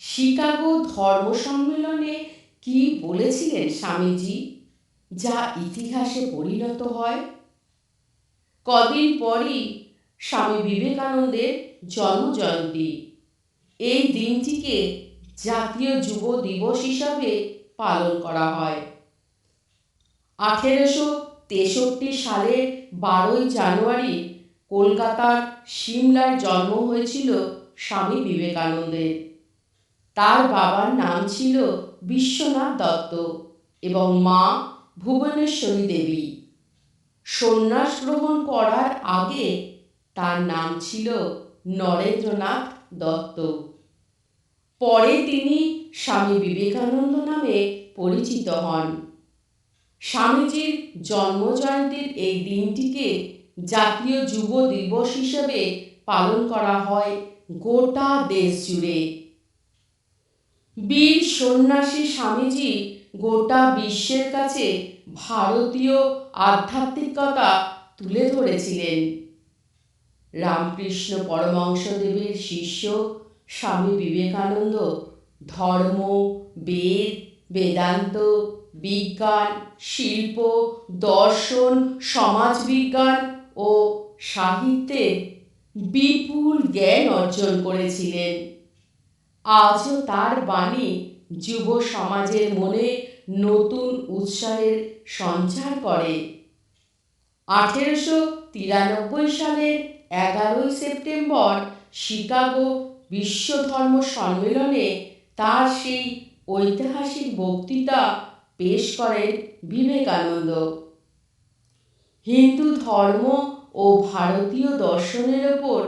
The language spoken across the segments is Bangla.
শিকাগো ধর্ম সম্মেলনে কি বলেছিলেন স্বামীজি, যা ইতিহাসে পরিণত হয়? কদিন পরই স্বামী বিবেকানন্দের জন্মজয়ন্তী। এই দিনটিকে জাতীয় যুব দিবস হিসাবে পালন করা হয়। আঠেরোশো তেষট্টি সালের বারোই জানুয়ারি কলকাতার সিমলায় জন্ম হয়েছিল স্বামী বিবেকানন্দের। তার বাবার নাম ছিল বিশ্বনাথ দত্ত এবং মা ভুবনেশ্বরী দেবী। সন্ন্যাস গ্রহণ করার আগে তার নাম ছিল নরেন্দ্রনাথ দত্ত। পরে তিনি স্বামী বিবেকানন্দ নামে পরিচিত হন। স্বামীজির জন্মজয়ন্তীর এই দিনটিকে জাতীয় যুব দিবস হিসেবে পালন করা হয় গোটা দেশ জুড়ে। বীর সন্ন্যাসী স্বামীজি গোটা বিশ্বের কাছে ভারতীয় আধ্যাত্মিকতা তুলে ধরেছিলেন। রামকৃষ্ণ পরমংশদেবের শিষ্য স্বামী বিবেকানন্দ ধর্ম, বেদ, বেদান্ত, বিজ্ঞান, শিল্প, দর্শন, সমাজবিজ্ঞান ও সাহিত্যে বিপুল জ্ঞান অর্জন করেছিলেন। আজও তার বাণী যুব সমাজের মনে নতুন উৎসাহের সঞ্চার করে। আঠেরোশো তিরানব্বই সালের এগারোই সেপ্টেম্বর শিকাগো বিশ্ব ধর্ম সম্মেলনে তার সেই ঐতিহাসিক বক্তৃতা পেশ করেন বিবেকানন্দ। হিন্দু ধর্ম ও ভারতীয় দর্শনের ওপর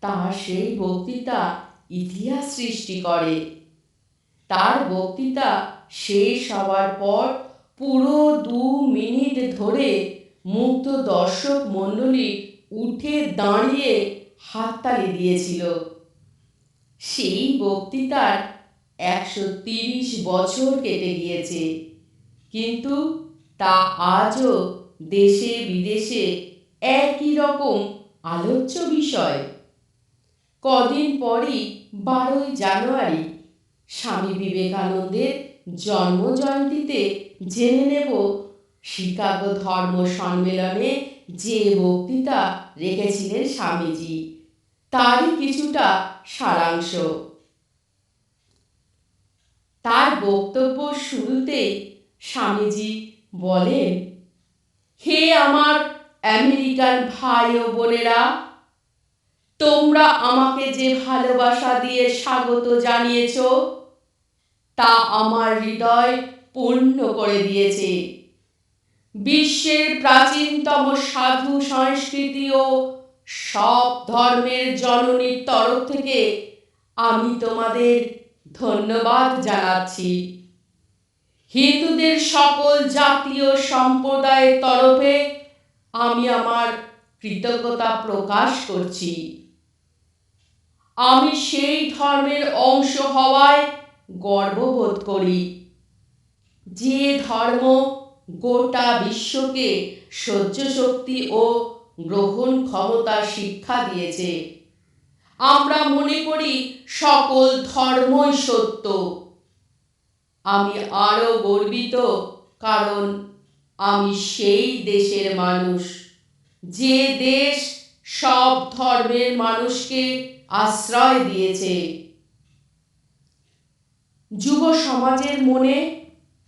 তার সেই বক্তৃতা ইতিহাস সৃষ্টি করে। তার বক্তৃতা শেষ হওয়ার পর পুরো দু মিনিট ধরে মুক্ত দর্শক মণ্ডলী উঠে দাঁড়িয়ে হাততালি দিয়েছিল। সেই বক্তৃতার একশো তিরিশ বছর কেটে গিয়েছে। কিন্তু তা আজও দেশে বিদেশে একই রকম আলোচ্য বিষয়। কদিন পরই বারোই জানুয়ারি স্বামী বিবেকানন্দের জন্মজয়ন্তীতে জেনে নেব শিকাগো ধর্ম সম্মেলনে যে বক্তৃতা রেখেছিলেন স্বামীজি। তারই কিছুটা সারাংশ। তার বক্তব্য শুরুতেই স্বামীজি বলেন, হে আমার আমেরিকান ভাই ও বোনেরা তোমরা আমাকে যে ভালোবাসা দিয়ে স্বাগত জানিয়েছ, তা আমার হৃদয় পূর্ণ করে দিয়েছে। বিশ্বের প্রাচীনতম সাধু সংস্কৃতি ও সব ধর্মের জননীর তরফ থেকে আমি তোমাদের ধন্যবাদ জানাচ্ছি। হিন্দুদের সকল জাতীয় সম্প্রদায়ের তরফে আমি আমার কৃতজ্ঞতা প্রকাশ করছি। আমি সেই ধর্মের অংশ হওয়ায় গর্ববোধ করি। যে ধর্ম গোটা বিশ্বকে সহ্য শক্তি ও গ্রহণ ক্ষমতা শিক্ষা দিয়েছে। আমরা মনে করি সকল ধর্মই সত্য। আমি আরও গর্বিত কারণ আমি সেই দেশের মানুষ। যে দেশ সব ধর্মের মানুষকে আশ্রয় দিয়েছে। যুব সমাজের মনে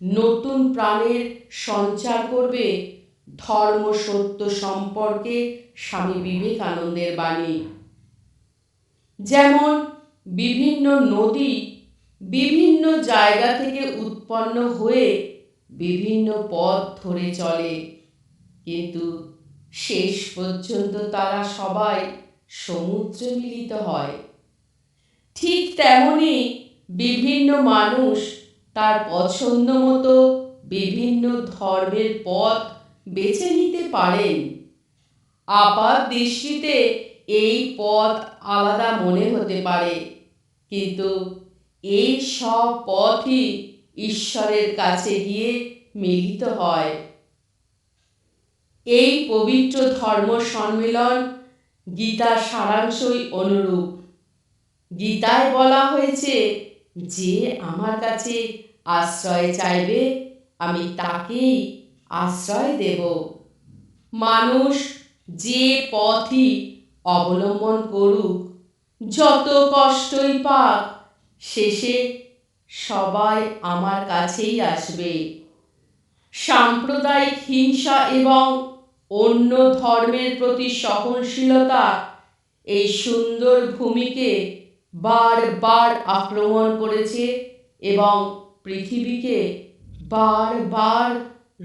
নতুন প্রাণের সঞ্চার করবে ধর্ম সত্য সম্পর্কে স্বামী বিবেকানন্দের বাণী। যেমন বিভিন্ন নদী বিভিন্ন জায়গা থেকে উৎপন্ন হয়ে বিভিন্ন পথ ধরে চলে, কিন্তু শেষ পর্যন্ত তারা সবাই সমুদ্রে মিলিত হয়। ঠিক তেমনি বিভিন্ন মানুষ তার পছন্দ মতো বিভিন্ন ধর্মের পথ বেছে নিতে পারেন। আপাত দৃষ্টিতে এই পথ আলাদা মনে হতে পারে, কিন্তু এই সব পথই ঈশ্বরের কাছে গিয়ে মিলিত হয়। এই পবিত্র ধর্ম সম্মেলন গীতার সারাংশই অনুরূপ। গীতায় বলা হয়েছে, যে আমার কাছে আশ্রয় চাইবে, আমি তাকেই আশ্রয় দেব। মানুষ যে পথই অবলম্বন করুক, যত কষ্টই পাক, শেষে সবাই আমার কাছেই আসবে। সাম্প্রদায়িক হিংসা এবং অন্য ধর্মের প্রতি সহনশীলতা এই সুন্দর ভূমিকে বারবার আক্রমণ করেছে এবং পৃথিবীকে বারবার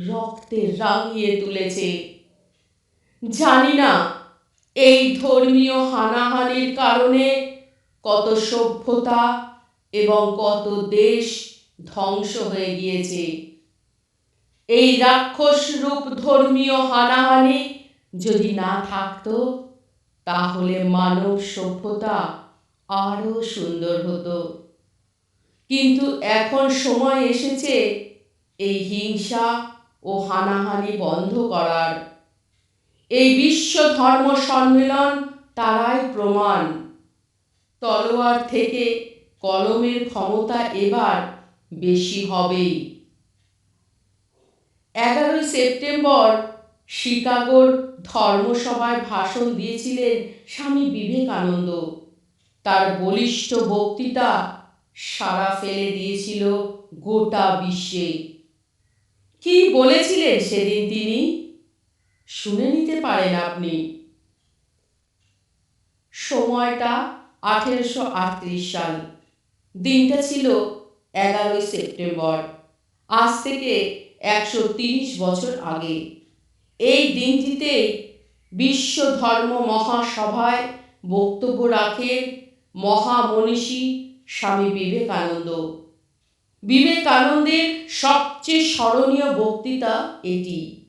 রক্তে রাঙিয়ে তুলেছে। জানি না এই ধর্মীয় হানাহানির কারণে কত সভ্যতা এবং কত দেশ ধ্বংস হয়ে গিয়েছে। এই রাক্ষস রূপ ধর্মীয় হানাহানি যদি না থাকতো, তাহলে মানব সভ্যতা আরও সুন্দর হতো। কিন্তু এখন সময় এসেছে এই হিংসা ও হানাহানি বন্ধ করার। এই বিশ্ব ধর্ম সম্মেলন তারাই প্রমাণ। তলোয়ার থেকে কলমের ক্ষমতা এবার বেশি হবেই। এগারোই সেপ্টেম্বর শিকাগোর ধর্মসভায় ভাষণ দিয়েছিলেন স্বামী বিবেকানন্দ। তার বলিষ্ঠ বক্তৃতা সারা ফেলে দিয়েছিল গোটা বিশ্বে। কি বলেছিলেন সেদিন তিনি? শুনে নিতে পারেন আপনি। সময়টা আঠেরোশো আটত্রিশ সাল। দিনটা ছিল এগারোই সেপ্টেম্বর। আজ থেকে একশো বছর আগে। এই দিনটিতে বিশ্ব ধর্ম মহাসভায় বক্তব্য রাখেন মহামনীষী স্বামী বিবেকানন্দ। বিবেকানন্দের সবচেয়ে স্মরণীয় বক্তৃতা এটি।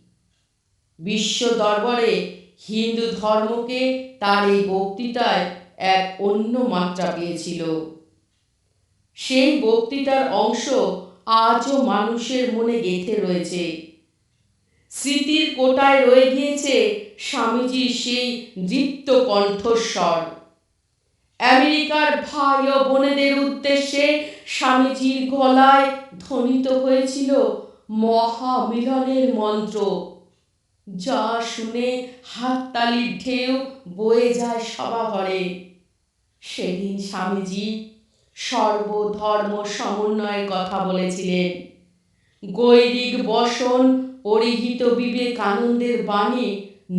বিশ্ব দরবারে হিন্দু ধর্মকে তার এই বক্তৃতায় এক অন্য মাত্রা পেয়েছিল। সেই বক্তৃতার অংশ আজও মানুষের মনে গেঁথে রয়েছে। স্মৃতির কোটায় রয়ে গিয়েছে স্বামীজির সেই দীপ্ত কণ্ঠস্বর। আমেরিকার ভাই ও বোনেদের উদ্দেশ্যে স্বামীজির গলায় ধ্বনিত হয়েছিল মহামিলনের মন্ত্র। যা শুনে হাততালির ঢেউ বয়ে যায় সভাঘরে সেদিন স্বামীজি সর্বধর্ম সমন্বয়ের কথা বলেছিলেন। গৈরিক বসন পরিহিত বিবেকানন্দের বাণী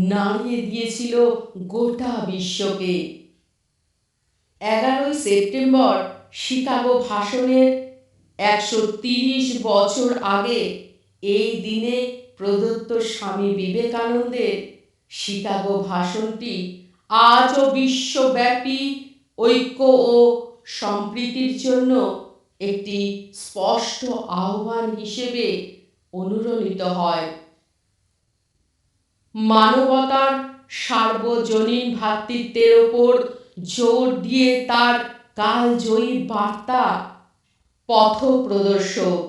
নাড়িয়ে দিয়েছিল গোটা বিশ্বকে। এগারোই সেপ্টেম্বর শিকাগো ভাষণের একশো তিরিশ বছর আগে এই দিনে প্রদত্ত স্বামী বিবেকানন্দের শিকাগো ভাষণটি আজও বিশ্বব্যাপী, ঐক্য ও সম্প্রীতির জন্য একটি স্পষ্ট আহ্বান হিসেবে অনুরণিত হয়। মানবতার সার্বজনীন ভ্রাতৃত্বের ওপর জোর দিয়ে তার কালজয়ী বার্তা পথ প্রদর্শক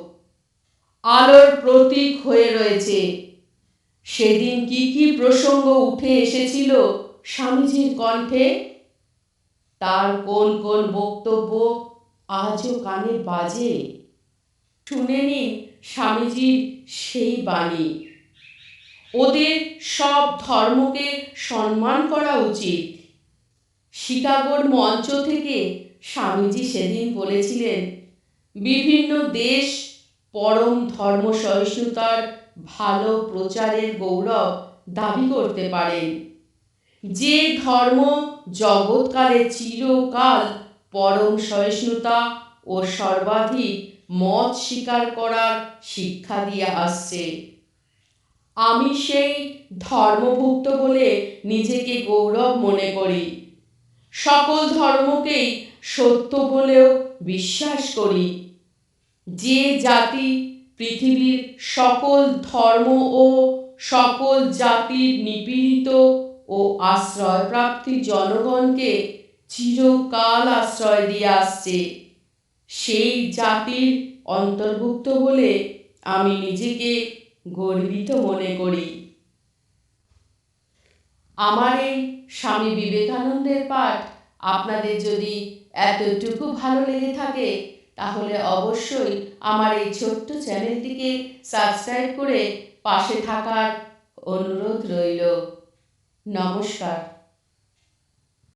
আলোর প্রতীক হয়ে রয়েছে। সেদিন কি কি প্রসঙ্গ উঠে এসেছিল স্বামীজির কণ্ঠে? তার কোন কোন বক্তব্য আজও কানে বাজে। শুনে নিন স্বামীজির সেই বাণী। ওদের সব ধর্মকে সম্মান করা উচিত। শিকাগোর মঞ্চ থেকে স্বামীজি সেদিন বলেছিলেন, বিভিন্ন দেশ পরম ধর্ম সহিষ্ণুতার ভালো প্রচারের গৌরব দাবি করতে পারেন। যে ধর্ম জগৎকালে চিরকাল পরম সহিষ্ণুতা ও সর্বাধিক মত স্বীকার করার শিক্ষা দিয়ে আসছে। আমি সেই ধর্মভুক্ত বলে নিজেকে গৌরব মনে করি। সকল ধর্মকেই সত্য বলেও বিশ্বাস করি। যে জাতি পৃথিবীর সকল ধর্ম ও সকল জাতির নিপীড়িত ও আশ্রয়প্রাপ্তি জনগণকে চিরকাল আশ্রয় দিয়ে আসছে। সেই জাতির অন্তর্ভুক্ত বলে আমি নিজেকে গর্বিত মনে করি। আমার এই স্বামী বিবেকানন্দের পাঠ আপনাদের যদি এতটুকু ভালো লেগে থাকে, তাহলে অবশ্যই আমার এই ছোট্ট চ্যানেলটিকে সাবস্ক্রাইব করে পাশে থাকার অনুরোধ রইল। নমস্কার।